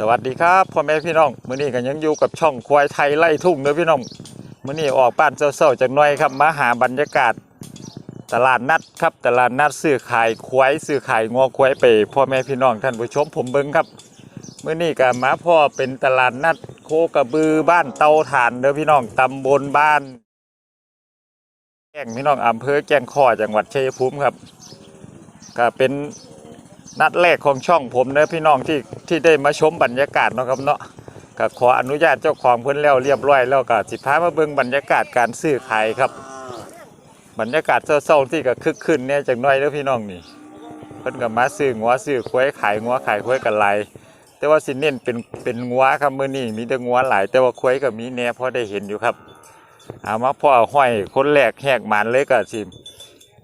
สวัสดีครับพ่อแม่พี่น้องมื้อนี้ก็ยังอยู่กับช่องควายไทยไล่ทุ่งเด้อพี่น้องมื้อนี้ออกบ้านเช้าๆจักน่อยครับมาหาบรรยากาศ ตลาดนัดครับตลาดนัดซื้อขายควายซื้อขายงอควายไปพ่อแม่พี่น้องท่านผู้ชมผมเบิ่งครับมื้อนี้ก็มาพ่อเป็นตลาดนัดโคกระบือบ้านเตาถ่านเด้อพี่น้องตำบลบ้านแก้งพี่น้องอำเภอแก้งข้อจังหวัดชัยภูมิครับก็เป็น นัดแรกของช่องผมเนะพี่น้องที่ที่ได้มาชมบรรยากาศเนาะครับเนาะก็ขออนุญาตเจ้าของเพิ่อนแล้วเรียบร้อยแล้วก็สิพามาเบิ่งบรรยากาศการซื้อขายครับ บรรยากาศเศร้าๆที่ก็คึกคืนเนี่ยจักหน่อยเด้อพี่น้องนี่เพิ่นก็มาซื้องัวซื้อควายขายงัวขายควายกันหลแต่ว่าสิเน้นเป็นเป็นงัวครับมื้อนี้มีแต่งัวหลาย แต่ว่าควายก็มีแน่พอได้เห็นอยู่ครับเอามาพ่อห้อยคนแรกแหกหมานเลยก็สิ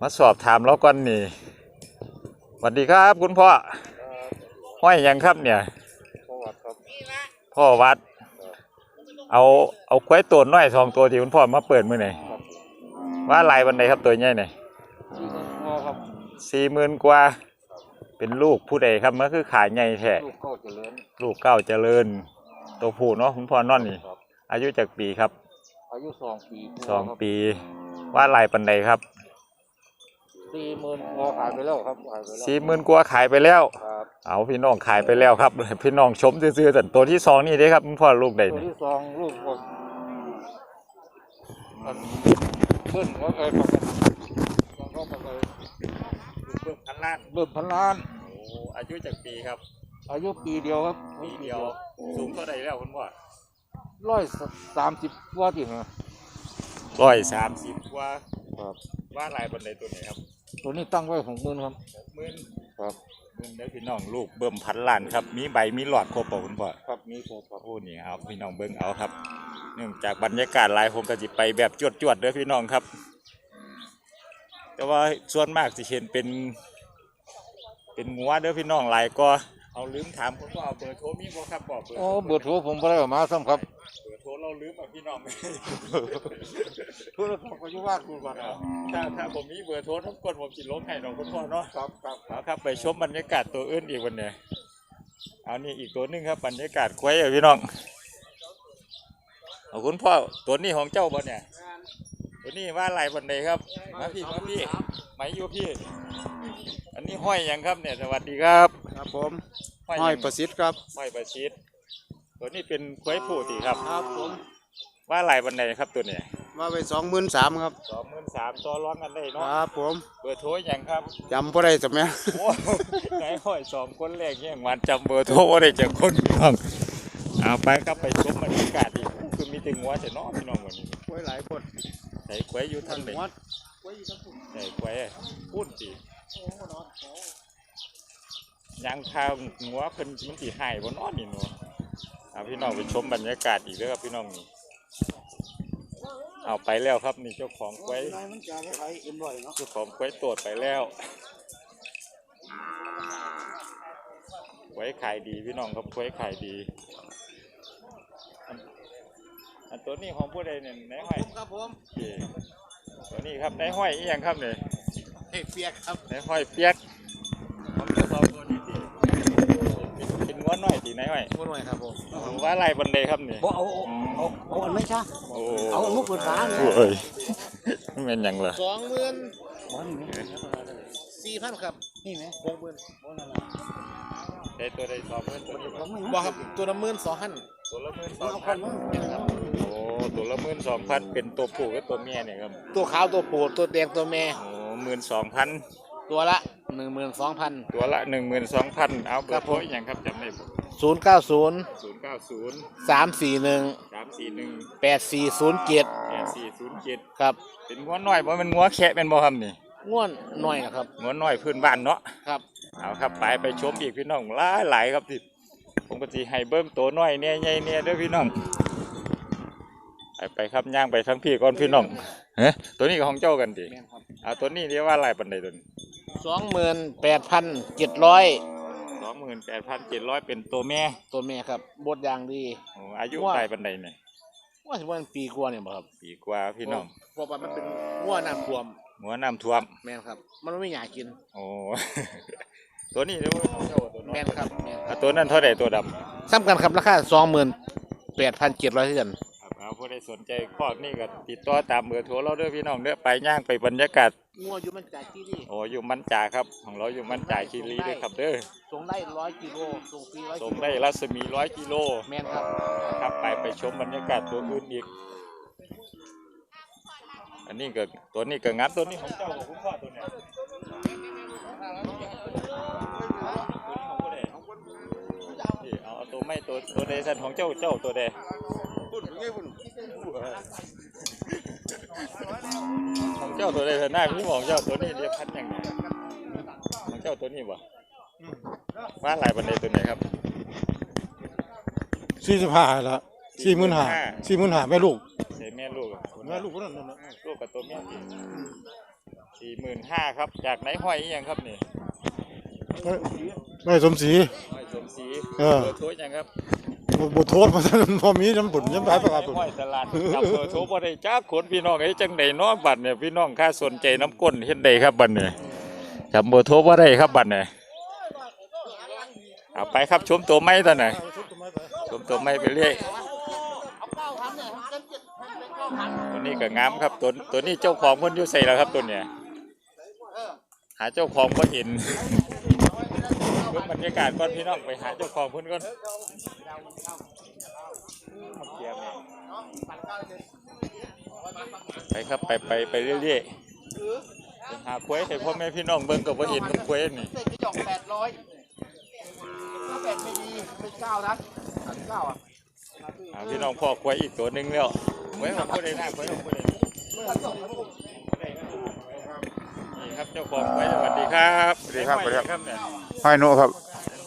มาสอบถามแล้วก่อนนี่ วัสดีครับ คุณพ่อห้อยหยังครับเนี่ยประวัติครับ พ่อวัด เอาเอาควายตัวน้อยสองตัวที่คุณพ่อมาเปิดมือไหนว่าลายบันไดครับตัวใหญ่ไหนงอครับสี่หมื่นกว่า เป็นลูกผู้ใดครับมันคือขายใหญ่แท้ลูกเก้าเจริญลูกเก้าเจริญ ตัวผู้เนาะคุณพ่อนอนนี่ครับอายุจากปีครับ อายุสองปีสองปี ว่าลายบันไดครับ สี่หมื่นงอขายไปแล้วครับขายไปแล้วสี่หมื่นกว่าขายไปแล้ว ครับเอาพี่น้องขายไปแล้วครับ พี่น้องชมซื่อๆแต่ตัวที่สองนี่เด้ครับคุณพ่อลูกใดตัวนี่ที่สองลูกก็อันเบิ้ลว่าเคยประกันก็ประกันเพิ่มพันล้านเบิ้ลพันล้าน โอ้อายุจากปีครับอายุปีเดียวครับปีเดียวสูงเท่าใดแล้วคุณพ่อร้อยสามสิบกว่าจริงนะร้อยสามสิบกว่า ครับว่าลายบันไดตัวไหนครับตัวนี้ตั้งไว้หกหมื่นครับหกหมื่นครับหมื่นได้พี่น้องลูกเบิ่มพันล้านครับมีใบมีหลอดครบป่ะคุณพ่อครับมีครบครับโอ้นี่ครับพี่น้องเบิ่งเอาครับ เนื่องจากบรรยากาศหลายผมก็สิไปแบบจวดๆเด้อพี่น้องครับ แต่ว่าส่วนมากสิเห็นเป็น เป็นงัวเด้อพี่น้องหลายก็เอาลืมถามคุณพ่อเอาเบอร์โทรมีบ่ครับบอกเบอร์โอ้โทรเบอร์โทรผมไม่ได้เอามาซ้ำครับเบอร์ โทรเราลืมอะพี่น้อง โทรศัพท์ก็อยู่บ้านคุณบ้านครับถ้าถ้าผมมีเบอร์โทรทุกคนผมสิลงให้น้องคุณพ่อเนาะครับครับเอาครับไปชมบรรยากาศตัวอื่นอีกวันเนี่ยเอานี่อีกตัวหนึงครับบรรยากาศควายอะพี่น้องเอาคุณพ่อตัวนี้ของเจ้าบ่เนี่ย ตัวนี้ว่าอะไรบันไดครับมาพี่มาพี่มาอยู่พี่ อันนี้ห้อยหยังครับเนี่ยสวัสดีครับครับผมห้อยห้อยหงประสิทธิ์ครับห้อยประชิด ตัวนี้เป็นควายผู้ตีครับ ครับผมว่าอะไรบันไดครับตัวเนี้มาไปสองหมื่นสามครับสองหมื่นสามต่อร้องกันได้คเนาะรับผมเบอร์โทรหยังครับจำพ่ได้สมัยโอ้ไหนห้อยสองคนแรกเนี่ยมันจำเบอร์โทรว่าได้จากคนพี่น้องเอาไปครับไปชมบรรยากาศอีกคือมีถึงวัวแต่น้องพี่น้องวันนี้ไว้หลายคนใส่ควายอยู่ท่านไหนวัดไว้อยู่ทั้งคนใส่ควายพูดสิยางพางัวเพิ่นมันสิหายบ่เนอนนี่หนู เอาพี่น้องไปชมบรรยากาศอีกเด้อครับพี่น้องนี่เอาไปแล้วครับนี่เจ้าของควายมันจะคล้ายเอ็มร้อยเนาะเจ้าของควายตรวจไปแล้วควายขายดีพี่น้องครับควายขายดีอันอันตัวนี้ของผู้ใดเนี่ยนายห้อยครับผมเอ๋ตัวนี้ครับนายห้อยอีหยังครับเนี่ยเอกเปียกครับนายห้อยเปียกผมจะสอบตัวนี้ที่เป็นเป็ นง้อน้อยตีนายห้อยคนหน่อยครับผมผมว่าไรบันไดครับเนี่ยบ่เอาเอาเอาอันไม่ใช่โอ้เอาอันมุกเปิดฟ้าเลยโอ้ยมันเป็นหยังเหรอสองหมื่นสี่พันครับนี่ไหมหกหมื่นได้ตัวใดสอบเพื่อนตัวนี้บ่บ่ครับตัวละหมื่นสองพันตัวละหมื่นสองเอาคพันนมั้งโอ้ตัวละหมื่นสองพันเป็นตัวผู้กับตัวเมียเนี่ยครับตัวขาวตัวปูตัวแดงตัวแม่โอ้หมื่นสองพัน ตัวละหนึ่งหมื่นสองพันตัวละหนึ่งหมื่นสองพันเอาเบอครัร์บโทผมรอหย่างครับจำได้บ่ศูนย์เก้าศูนย์ศูนย์เก้าศูนย์สามสี่หนึ่งสามสี่หนึ่งแปดสี่ศูนย์เจ็ดแปดสี่ศูนย์เจ็ดครับเป็นงัวน้อยบ่แมันงัวแคะเป็นบ่ครับนี่ง่วนหน่อยนะครับ งัวน้อยพื้นบ้านเนาะครับ เอาครับไปไปชมอีกพี่น้องหลายหลายครับที่ผมก็สิให้เบิ่งตัวน้อยเนี่ยใหญ่เนี่ยเด้อพี่น้องไปไปครับย่างไปทั้งพี่ก่อนพี่น้องเฮ้ตัวนี้ก็ของเจ้ากันดิแม่นครับเอาตัวนี้เรียกว่าอะไรปันใดตัวนี้ สองหมื่นแปดพันเจ็ดร้อยสองหมื่นแปดพันเจ็ดร้อยเป็นตัวแม่ตัวแม่ครับบดอย่างดี โอ้อายุว่าไต่ปันใดเนี่ยว่าสิว่ามันปีกว่าเนี่ยบ่ครับปีกว่าพี่น้องเพราะว่ามันเป็นง่วน้ำท่วมหัวน้ำท่วม แม่นครับ มันไม่หยากินโอ้ ตัวนี้เรียกว่าของเจ้าตัวน้อยแม่นครับแม่นคอะรับตัวนั้นเท่าไหร่ตัวดซ้ำกันครับราคาสองหมื่นแปดพันเจ็ดร้อยเท่ากันครับ เอาผู้ใดสนใจข้อนี้ก็ติดต่อตามเบอร์โทรเราเด้อพี่น้องเด้อไปย่างไปบรรยากาศงัวอยู่มันจ่ายที่นี่โอ้อยู่มันจ่าครับ ของเราอยู่มันจ่าคีรีด้วยครับเด้อส่งได้ร้อยกิโลส่งฟรีร้อยส่กิงโลได้รัศมีร้อยกิโลแมนครับครับไปไปชมบรรยากาศตัวอื่นอีก อันนี้ก็ตัวนี้ก็งับตัวนี้ของเจ้าของคุณพ่อตัวเนี้ยนี่เอาเอาตัวไม่ตัวตัวใดสันของเจ้าเจ้าตัวใด ของเจ้าตัวใดสันหน้าพี่ของเจ้าตัวนี้เรียกพันยังไงของเจ้าตัวนี้บ่ว่าหลายบันไดตัวไหนครับสี่สิบห้าละสี่หมื่นห้าสี่หมื่นห้าแม่ลูกใช่แม่ลูกแม่ลูกก็นั่นนั่นนะลูกกับตัวแม่สี่หมื่นห้าครับ จากไหนห้อยยังครับนี่ไม่สมศรีห้อยสมศรีเออเบอร์โทรยังครับ บทโทษมาพอมีน้ำบุญน้ำลายประกาศบุญห้อยตลาดกับเบอร์โทรบ่ได้จ้าขนพี่น้องไอ้จังไดเนาะบัดเนี่ยพี่น้องค่าสนใจน้ำก้นเฮ็ดได้ครับบัดเนี่ยจำเบอร์โทรบ่ได้ครับบัดเนี่ยเอาไปครับชมตัวไม้ตอนไหนชมตัวไม้ไปเรื่อยตัวนี้ก็งามครับตัวตัวนี้เจ้าของเพิ่นอยู่ใส่แล้วครับตัวเนี้ยหาเจ้าของบ่เห็น เบิ่งบรรยากาศก่อนพี่น้องไปหาเจ้าของเพิ่นก่อนไปครับไปไปไปเรื่อยๆไปหาควายให้พ่อแม่พี่น้องเบิ่งก็บ่เห็นกับควายนี่เส้นกระจกแปดร้อยถ้าแปดไม่ดีไม่เก้านะอันเก้าอะหาพี่น้องพ่อควายอีกตัวหนึงแล้วควายของผู้ใดหน้าควายของผู้ใดนี่ครับเจ้าของควายสวัสดีครับสวัสดีครับไอ้ห้อยครับเนี่ย ห้อยนุครับ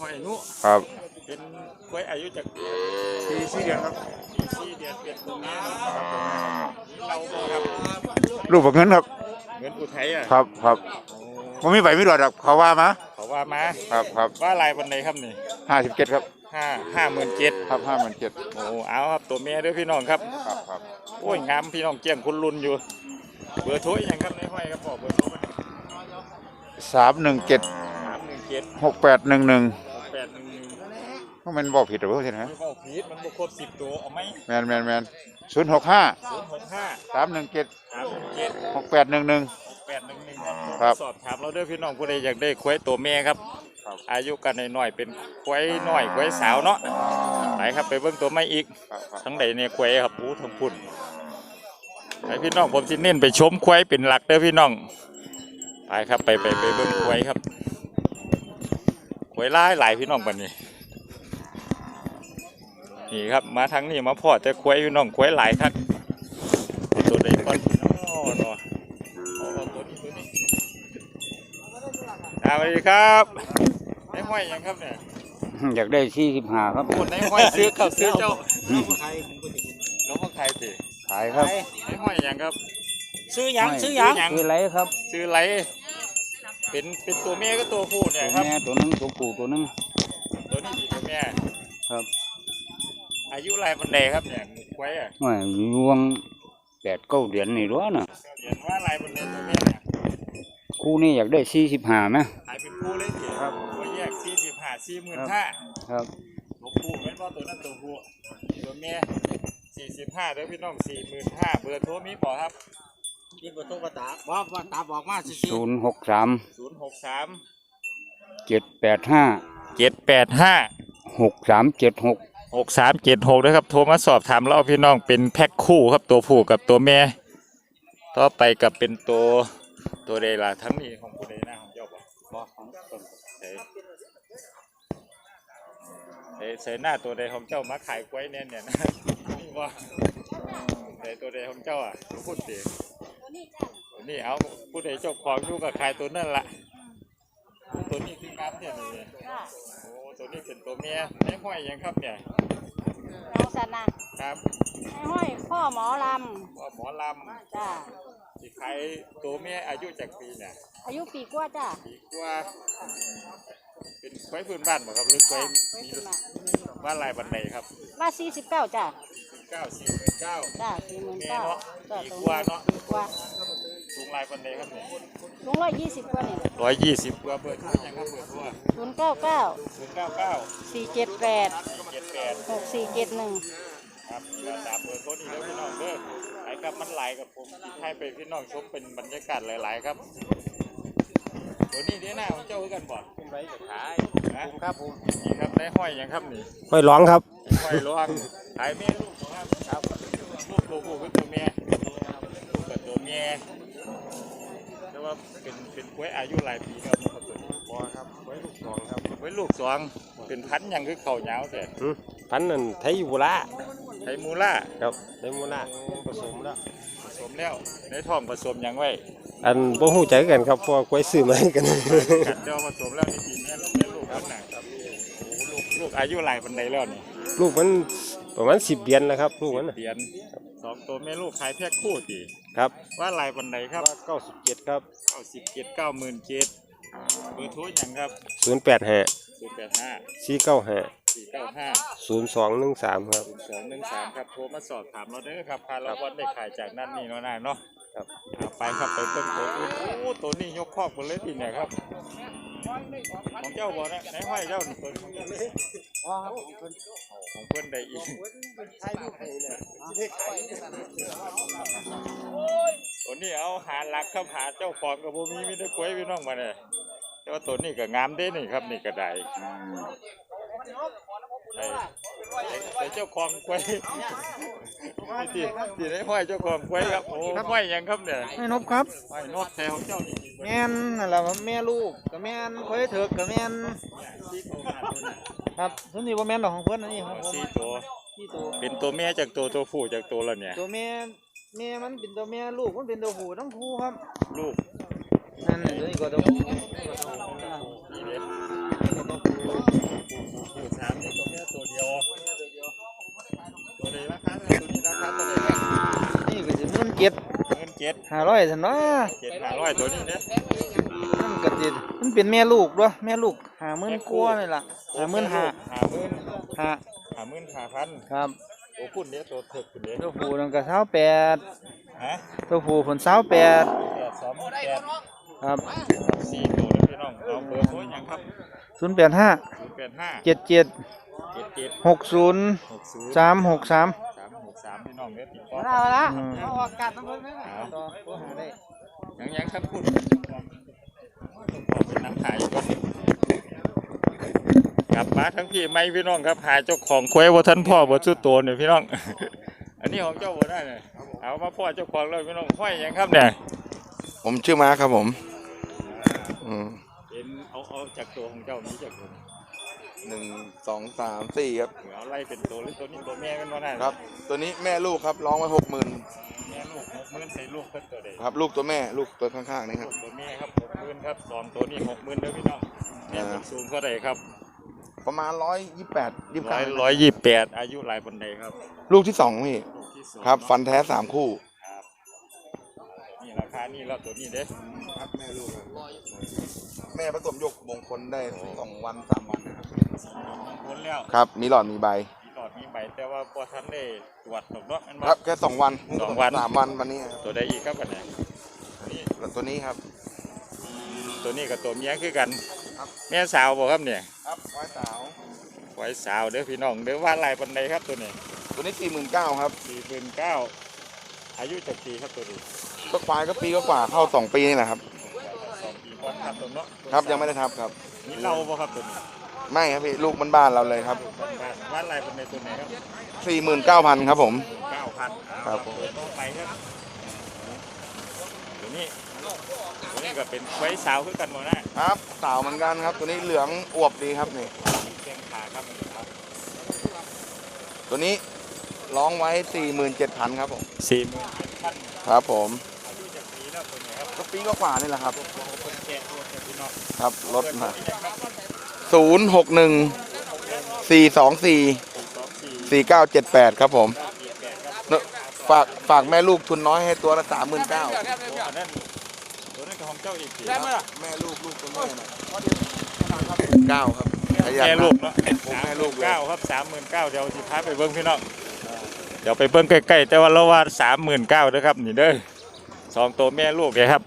ห้อยนุครับ เป็นควายอายุจากปีสี่เดือนครับปีสี่เดือนเปลี่ยนตรงนี้เราบ่ครับลูกบักเงินครับ เงินอุทัยอะครับครับผมมีใบไม่รอดครับเขาว่ามาเขาว่ามาครับครับว่าลายวันไหนครับนี่ห้าสิบเจ็ดครับห้าห้าหมื่นเจ็ดครับห้ามันเจ็ดโอ้เอาครับตัวเมียเด้วยพี่น้องครับครับครับโอ้ยงามพี่น้องเจียงคุณลุนอยู่ เบอร์โทรอีกอย่างครับในห้อยครับบอกเบอร์โทรมาสามหนึ่งเจ็ดสามหนึ่ง เจ็ดหกแปดหนึ่งหนึ่งแปดหนึ่งหนึ่งมันบอกผิดหรือเปล่าใช่ไหมไม่เข้าพีดมันบวกครบสิบตัวเอาไหมแมนแมนแมนศูนย์หกห้าศูนย์หกห้าสามหนึ่งเจ็ดสามหนึ่งเจ็ดหกแปดหนึ่งหนึ่งแปดหนึ่งหนึ่งครับสอบถามเราเด้อพี่น้องผู้ใดอยากได้ควายตัวเมียครับครับ อายุกันหน่อยๆเป็นควายน้อยควายสาวเนาะไปครับไปเบิ่งตัวไม่อีกครับครับทั้งใดเนี่ยควายครับอู้ทั้งพุ่นไปพี่น้องผมสิเน้นไปชมควายเป็นหลักเด้อพี่น้องไปครับไปไปไปเบิ่งควายครับค วายหลายหลายพี่น้องบัดนี้ นี่ครับมาทางนี้มาพอแต่ควายพี่น้องควายหลายครับตัวใดก่อนอ๋อเนาะเอาเอาตัวนี้ตัวนี้อ่าสวัสดีครับในห้อยหยังครับเนี่ยอยากได้สี่สิบห้าครับพูดในห้อยซื้อเขาซื้อเจ้าน้องพ่อใครสิขายครับในห้อยหยังครับ ซื้อหยังซื้อหยังคือไรครับ ซื้อไร เป็นเป็นตัวเมียก็ตัวผู้เนี่ยครับ แม่ตัวนึงตัวปู่ตัวนึงตัวนี้สิตัวเมียครับ อายุไรมันใดครับเนี่ยไว้อะว่ายวงแปดเก้าเดือนนี่ร้อน่ะเรียนว่าไรมันใดตัวเมียเนี่ยคู่นี้อยากได้สี่สิบห้าไหมขายเป็นคู่เลยสิครับตัวแยกสี่สิบห้าสี่หมื่นห้าครับตัวผู้เป็นว่าตัวนั้นตัวผู้ตัวเมียสี่สิบห้าเด้อพี่น้องสี่หมื่นห้าเบอร์โทรมีปอครับกิ นบะตุ้งกระตาบอกว่าตาบอกมาสิศูนย์หกสามศูนย์หกสามเจ็ดแปดห้าเจ็ดแปดห้าหกสามเจ็ดหกหกสามเจ็ดหกนะครับโทรมาสอบถามเราพี่น้องเป็นแพ็คคู่ครับตัวผู้กับตัวแม่ต่อไปกับเป็นตัวตัวใดล่ะทั้งนี้ของผู้ใดหน้าของเจ้าบ่บ่ของต้นใส่ใส่ใส่หน้าตัวใดของเจ้ามาขายกล้วยเนี่ยเนี่ยนะนี่ว่าใส่ตัวใดของเจ้าอะพูดสิ ตัวนี้เอาผู้ใดเจ้าของอยู่กับขายตัวนั่นล่ะ ตัวนี้คืองามเนี่ยนี่โอ้ตัวนี้เป็นตัวเมียไม่ห้อยหยังครับเนี่ยน้องสันนะครับไอ้ห้อยพ่อหมอลว่าหมอลำจ้าำที่ขายตัวเมียอายุจากปีเนี่ยอายุปีกว่าจ้าปีกว่า เป็นควายพื้นบ้านบ่ครับหรือควายไว้มีขึ้นมาบ้านลายบันไดครับว่าสี่สิบเก้าจ้าเก้าสี่หมื่นเก้าจ้าสี่หมื่นเมียเก้าเนาะจ้าปีตรงกว่านี้เนาะปีกว่าสูงลายบันไดครับเนี่ยลุงร้อยยี่สิบกว่านี่ร้อยยี่สิบกว่าเปิดทั่วยังครับเปิดทั่วศูนย์เก้าเก้าศูนย์เก้าเก้าสี่เจ็ดแปดเจ็ดแปแปดหกสี่เจ็ดหนึ่งครับนี่ก็ตามเบอร์โทรนี้แล้วพี่น้องเด้อไอ้ครับมันหลายกับผมให้ไปพี่น้องชมเป็นบรรยากาศหลาย ๆ ครับตัวนี้เดี๋ยวหน้าของเจ้าคือกันบ่เป็นไรจะขายนะครับผมนี่ครับได้ห้อยหยังครับนี่ห้อยร้องครับห้อยลวงขายแม่ลูกครับครับลูกตัวผู้คือตัวเมียลูกกับตัวเมียแต่ว่าเป็นเป็นกล้วยอายุหลายปีแล้วมันก็ตัวนี้บอครับไว้ลูกสองครับกล้วยลูกสองเป็นพันธุ์ยังคือเข่าเหยาวแต่พันนั่นไทยยูระไทยมูล่าครับไทยมูระผสมแล้วผสมแล้วในท้องผสมยังไว้ อันบ่ฮู้ใจกันครับเพราะกล้วยซื้อมาให้กันกัดเดียวผสมแล้วนี่ปีนี้ลูกแม่ลูกคนไหนครับโอ้ลูกลูกอายุหลายปันใดแล้วนี่ลูกมันประมาณ10เดือนแล้วครับ ลูกมันน่ะเดือนสองตัวแม่ลูกขายแพ็คคู่ตีครับว่าหลายปันใดครับว่า97ครับเก้าสิบเจ็ดเก้าหมื่นเจ็ดเบอร์โทรหยังครับ085ศูนย์แปดห้า495สี่เก้าห้า0213ครับศูนย์สองหนึ่งสามครับโทรมาสอบถามเราเด้อครับพาเราบอลได้ขายจากนั่นนี่เนาะนายเนาะ ครับเอาไปครับไปเพิ่มตัวอื่นโอ้ตัวนี้ยกครอบกหมดเลยทีเนี่ยครับ ของเจ้าบ่นะไหนห้อยเจ้านี่ตัวนี้ของเจ้าเลยของเพิ่นได้อีกตัวนี้เอาหาหลักครับหาเจ้าของกับบ่มีมีแต่กล้วยพี่น้องมาเนี่ยแต่ว่าตัวนี้ก็งามเด้นี่ครับนี่ก็ได้ไอ้ ไอ้เจ้าของกล้วยที่ที่ได้ห้อยเจ้าของกล้วยครับโอ้ห้อยหยังครับเนี่ยไม่นบครับห้อยนกแถวเจ้านี่แม่นนั่นแหละแม่ลูกกับแม่นคอยเถิกกับแม่นที่โตมาตัวน่ะครับส่วนนี้ว่าแม่นดอกของเพื่อนอันนี้ของผมสี่ตัวที่ตัวเป็นตัวแม่จากตัวตัวผู้จากตัวแล้วเนี่ยตัวแม่แม่มันเป็นตัวแม่ลูกมันเป็นตัวผู้ทั้งคู่ครับ ลูกนั่นน่ะตัวนี้ก็ตัวผู้ นี่เด็ผู้สามนี่ตัวแม่ตัวเดียวตัวใดราคาเท่าไหร่ตัวนี้ราคาเท่าไหร่นี่ก็จะมันเจ็ดเงินเจ็ดห้าร้อยสันเนาะเจ็ดห้าร้อยตัวนี้เนี่ยมันก็จะมันเป็นแม่ลูกด้วยแม่ลูกหาหมื่นกว่านี่ล่ะหาหมื่นห้าห้าหมื่นหาห้าหมื่นห้าพันครับตัวคุณเนี่ยตัวเถิกคุณเนี่ยตัวผู้นั่นก็เท้าแปดฮะตัวผู้ผลเท้าแปดแปดสองหมื่นแปดครับสี่ตัวเลยพี่น้องเอาเบอร์โทรยังครับ ศูนย์แปดห้าศูนย์แปดห้าเจ็ดเจ็ดเจ็ดเจ็ดหกศูนย์หกศูนย์สามหกสามสามหกสามพี่น้องเนี่ยติดต่อเอาละอืมเอาอากาศต้องเพิ่มไหมเอาต่อตัวหาได้ยังยังครับพูดขอเป็นน้ำหายก่อนกลับมาทั้งพี่ไม่พี่น้องครับหาเจ้าของควยว่าท่านพ่อว่าสุดโตเนี่ยพี่น้อง อันนี้ของเจ้าบ่ได้เนี่ยเอามาพ่อเจ้าของเลยพี่น้องห้อยหยังครับเนี่ย ผมชื่อมาร์คครับผม อืม เป็นเอาเอาจากตัวของเจ้านี้จากตัวหนึ่งสองสามสี่ครับเอาไล่เป็นตัวหรือตัวนี้ตัวแม่กันบ่ได้ครับ ตัวนี้แม่ลูกครับร้องไว้หกหมื่นแม่ลูกหกหมื่นใส่ลูกเพิ่นตัวใดครับ ลูกตัวแม่ลูกตัวข้างๆนี่คลูรับ กตัวแม่ครับหกหมื่นครับสองตัวนี้หกหมื่นเด้อพี่น้องแม่เป็นสูงเท่าไหร่ครับประมาณร้อยยี่แปดยี่ร้เก้าอยร้อยยี่สิบแปดอายุหลายปันใดครับลูกที่สองพี่ลูกที่สองครับเนาะฟันแท้สามคู่ครับนี่ราคานี่แล้วตัวนี้เด้ครับแม่ลูก แม่ผสมยกมงคลได้สองวันสามวันนะครับพ้นแล้วครับ มีหลอดมีใบ มีหลอดมีใบแต่ว่าพอทันได้ตรวจตกเนาะอันครับแค่สองวันสองวันสามวันวันนี้ครับตัวใดอีกครับอันไหนนี่แล้วตัวนี้ครับ ตัวนี้กับตัวเมียคือกันครับแม่สาวบอกครับเนี่ยครับไว้สาวไว้สาวเด้อพี่น้องเด้อว่าลายปันใดครับตัวนี้ ตัวนี้สี่หมื่นเก้าครับสี่หมื่นเก้าอายุจากปีครับตัวนี้ก็ควายก็ปีก็กว่าเข้าสองปีนี่แหละครับ สองปีพร้อมครับตัวเนาะครับยังไม่ได้ทับครับนี่เราบ่ครับตัวนี้ไม่ครับพี่ลูกมันบ้านๆเราเลยครับบ้านว่าลายปันใดตัวไหนครับสี่หมื่นเก้าพันครับผมเก้าพันครับเปิดต้องไปครับตัวนี้ตัวนี้ก็เป็นไว้สาวคือกันหมดนะครับสาวเหมือนกันครับ ตัวนี้เหลืองอวบดีครับนี่มีแข้งขาครับ ตัวนี้ร้องไว้สี่หมื่นเจ็ดพันครับผมสี่หมื่นเจ็ดพันครับผมอายุจากปีแล้วตัวไหนครับก็ปีก็กว่านี่แหละครับ คนแก่ตัวแก่พี่น้องครับรถเปิดมาตัวนี้นะครับศูนย์หกหนึ่งสี่สองสี่สองสี่สี่เก้าเจ็ดแปดครับผมเก้าสี่แปดครับเนอะฝากฝากแม่ลูกทุนน้อยให้ตัวละสามหมื่นเก้าตัวนั้นตัวนั้นก็ของเจ้าอีกทีแม่ลูกลูกตัวแม่นะเก้าครับขยันแม่นะลูกเนาะผมแม่ลูกเลยเก้าครับสามหมื่นเก้าเดี๋ยวสิพาไปเบิ้งพี่น้องเดี๋ยวไปเบิ้งใกล้ๆแต่ว่าเราว่าสามหมื่นเก้าเด้อครับนี่เด้อสองตัวแม่ลูกเลยครับ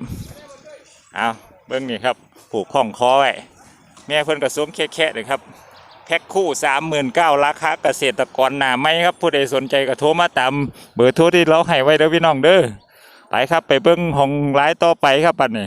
เอา เบิ้งนี่ครับผูกข้องคอไว้แม่เพิ่นกระสมแค่ๆเลยครับแพ็คคู่สามหมื่นเก้าราคาเกษตรกรหนาไม่ครับผู้ใดสนใจก็โทรมาตามเบอร์โทรที่เราให้ไว้เด้อพี่น้องเด้อไปครับไปเบิ้งของร้ายต่อไปครับปัดนี้